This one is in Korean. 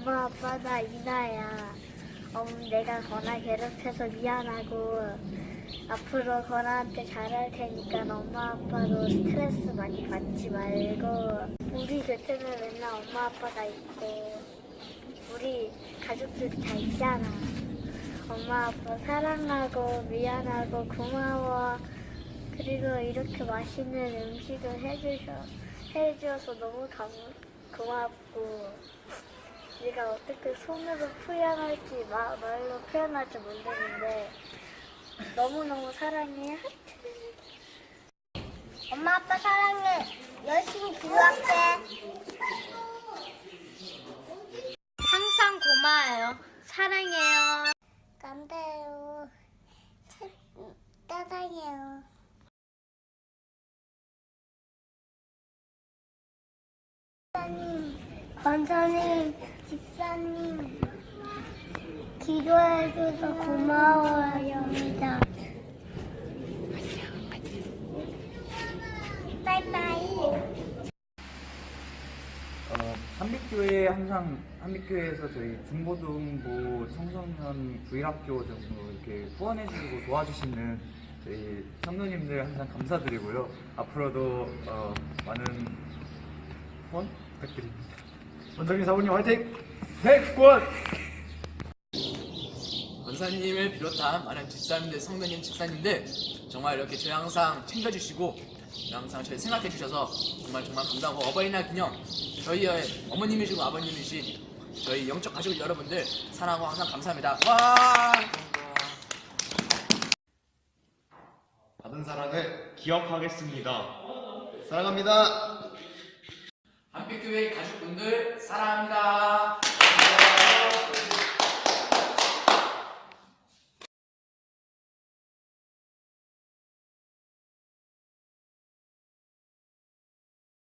엄마 아빠 나 이나야. 음, 내가 건아 괴롭혀서 미안하고 앞으로 건아한테 잘할 테니까 엄마 아빠도 스트레스 많이 받지 말고 우리 곁에는 맨날 엄마 아빠가 있고 우리 가족들이 다 있잖아. 엄마 아빠 사랑하고 미안하고 고마워. 그리고 이렇게 맛있는 음식을 해주셔 해줘서 너무 감, 고맙고 내가 어떻게 손으로 표현할지 마- 말로 표현할지 모르겠는데 너무너무 사랑해. 하트. 엄마 아빠 사랑해. 열심히 공부할게. 항상 고마워요. 사랑해요. 감사해요. 사랑해요. 권사님, 집사님, 기도해줘서 고마워요. 바이바이. 어, 한빛교회 항상 한빛교회에서 저희 중고등부 청소년 구일학교 정도 이렇게 후원해주시고 도와주시는 저희 성도님들 항상 감사드리고요. 앞으로도 어, 많은 후원 부탁드립니다. 원장님 사부님 화이팅! 네, 구원! 권사님을 비롯한 많은 집사님들, 성도님, 집사님들 정말 이렇게 저희 항상 챙겨주시고 항상 저희 생각해 주셔서 정말 정말 감사하고 어버이날 기념 저희의 어머님이시고 아버님이신 저희 영적 가족 여러분들 사랑하고 항상 감사합니다. 와! 받은 사랑을 기억하겠습니다. 사랑합니다. 한빛교회 가족분들 사랑합니다.